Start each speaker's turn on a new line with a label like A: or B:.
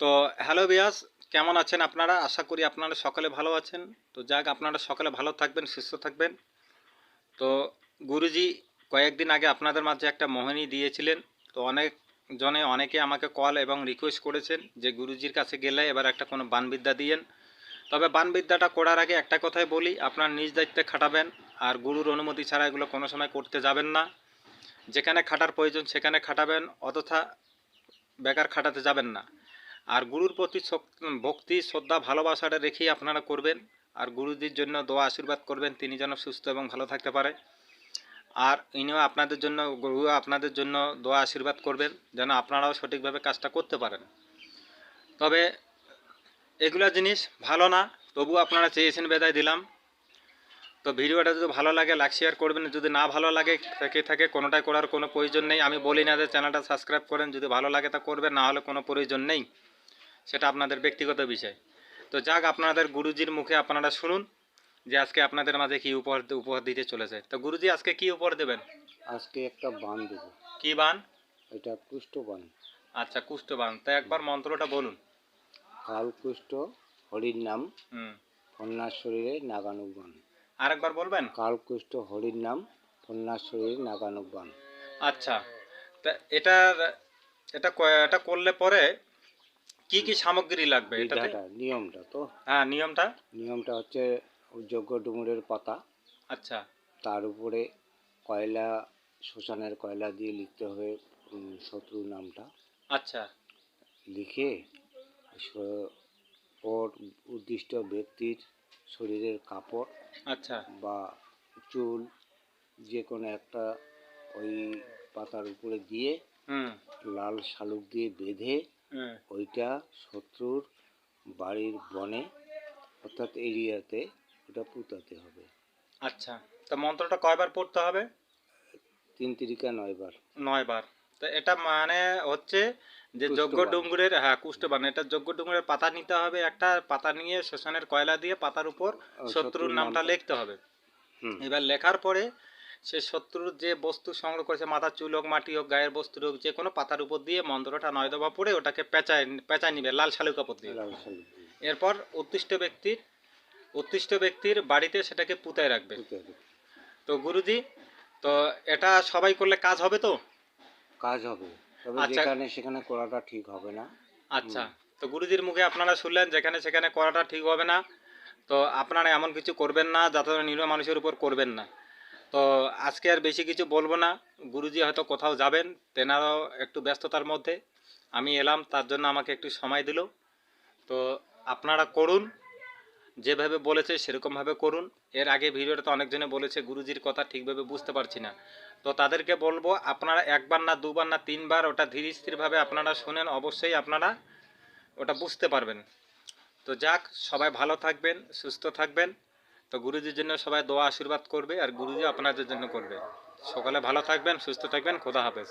A: তো হ্যালো বিয়াস, কেমন আছেন আপনারা? আশা করি আপনারা সকলে ভালো আছেন। তো যাক, আপনারা সকলে ভালো থাকবেন, সুস্থ থাকবেন। তো গুরুজি কয়েকদিন আগে আপনাদের মাঝে একটা মোহিনী দিয়েছিলেন। তো অনেক জনে, অনেকে আমাকে কল এবং রিকোয়েস্ট করেছেন যে গুরুজির কাছে গেলে এবার একটা কোনো বানবিদ্যা দিয়েন। তবে বানবিদ্যাটা করার আগে একটা কথাই বলি, আপনার নিজ দায়িত্বে খাটাবেন আর গুরুর অনুমতি ছাড়া এগুলো কোনো সময় করতে যাবেন না। যেখানে খাটার প্রয়োজন সেখানে খাটাবেন, অযথা বেকার খাটাতে যাবেন না। আর গুরুর প্রতি ভক্তি, শ্রদ্ধা, ভালোবাসাটা রেখেই আপনারা করবেন। আর গুরুজির জন্য দোয়া, আশীর্বাদ করবেন, তিনি যেন সুস্থ এবং ভালো থাকতে পারে। আর ইনিও আপনাদের জন্য, গুরু আপনাদের জন্য দোয়া, আশীর্বাদ করবেন, যেন আপনারাও সঠিকভাবে কাজটা করতে পারেন। তবে এগুলো জিনিস ভালো না তবু আপনারা চেয়েছেন বেদায় দিলাম। তো ভিডিওটা যদি ভালো লাগে, লাইক, শেয়ার করবেন, যদি না ভালো লাগে, থেকে থাকে, কোনোটাই করার কোনো প্রয়োজন নেই। আমি বলি না যে চ্যানেলটা সাবস্ক্রাইব করেন, যদি ভালো লাগে তা করবেন, না হলে কোনো প্রয়োজন নেই। সেটা আপনাদের ব্যক্তিগত বিষয়। তো যাক আপনাদের গুরুজির মুখে আপনারা শুনুন যে আজকে আপনাদের মাঝে কি উপহার উপহার দিতে চলেছে। তো গুরুজি আজকে কি উপহার দেবেন?
B: আজকে একটা বান দেবো।
A: কি বান?
B: এটা কুষ্ঠ বান।
A: আচ্ছা কুষ্ঠ বান। তা একবার মন্ত্রটা বলুন।
B: কাল কুষ্ঠ হরির নাম।
A: হুম।
B: ফন্যার শরীরে নাগানুক বান।
A: আরেকবার বলবেন?
B: কাল কুষ্ঠ হরির নাম ফন্যার শরীরে নাগানুক বান।
A: আচ্ছা। তা এটা এটা এটা করলে পরে কি কি সামগ্রী লাগবে এটাতে?
B: নিয়মটা তো।
A: হ্যাঁ নিয়মটা?
B: নিয়মটা হচ্ছে যোগ্য ডুমুরের পাতা
A: আচ্ছা।
B: তার উপরে কয়লা শ্মশানের কয়লা দিয়ে লিখতে হবে উম, শত্রু নামটা।
A: আচ্ছা।
B: লিখে স- ওর উদ্দিষ্ট ব্যক্তির শরীরের কাপড়
A: আচ্ছা।
B: বা চুল যে কোনো একটা ওই পাতার উপরে দিয়ে
A: হুম।
B: লাল শালুক দিয়ে বেঁধে ওইটা শত্রুর বাড়ির বনে অর্থাৎ এরিয়াতে ওটা পুঁতাতে হবে।
A: আচ্ছা তো মন্ত্রটা কয়বার পড়তে হবে?
B: তিন তিরিকা নয়বার।
A: নয় বার তো এটা মানে হচ্ছে যে যজ্ঞ। ডুঙ্গুরের হ্যাঁ কুষ্ঠবান। এটা যজ্ঞ ডুঙ্গুরের পাতা নিতে হবে একটা পাতা নিয়ে শ্মশানের কয়লা দিয়ে পাতার উপর শত্রুর নামটা। লিখতে হবে। এবার লেখার পরে সে শত্রুর যে বস্তু সংগ্রহ করেছে মাথার চুল হোক মাটি হোক গায়ের বস্তু হোক যে কোনো পাতার উপর দিয়ে মন্ত্রটা নয় দফা পড়ে ওটাকে পেঁচায় পেঁচায় নিবে লাল শালু কাপড় দিয়ে। এরপর উত্তিষ্ট ব্যক্তির উত্তিষ্ট ব্যক্তির বাড়িতে সেটাকে পুঁতায় রাখবে। তো গুরুজি তো এটা সবাই করলে কাজ হবে তো?
B: কাজ হবে। তবে
A: আচ্ছা।
B: যেখানে সেখানে করাটা ঠিক হবে না।
A: আচ্ছা। তো গুরুজির মুখে আপনারা শুনলেন যেখানে সেখানে করাটা ঠিক হবে না। তো আপনারা এমন কিছু করবেন না যাতে নিরীহ মানুষের উপর করবেন না। তো আজকে আর বেশি কিছু বলব না। গুরুজি হয়তো কোথাও যাবেন, তেনারাও একটু ব্যস্ততার মধ্যে। আমি এলাম, তার জন্য আমাকে একটু সময় দিল। তো আপনারা করুন, যেভাবে বলেছে সেরকমভাবে করুন। এর আগে ভিডিওটাতে অনেকজনে বলেছে, গুরুজির কথা ঠিকভাবে বুঝতে পারছি না। তো তাদেরকে বলব, আপনারা একবার না দুবার না তিনবার ওটা ধীর স্থিরভাবে আপনারা শোনেন, অবশ্যই আপনারা ওটা বুঝতে পারবেন। তো যাক, সবাই ভালো থাকবেন, সুস্থ থাকবেন। তো গুরুজির জন্য সবাই দোয়া আশীর্বাদ করবে আর গুরুজি আপনাদের জন্য করবে। সকালে ভালো থাকবেন, সুস্থ থাকবেন, খোদা হাফেজ।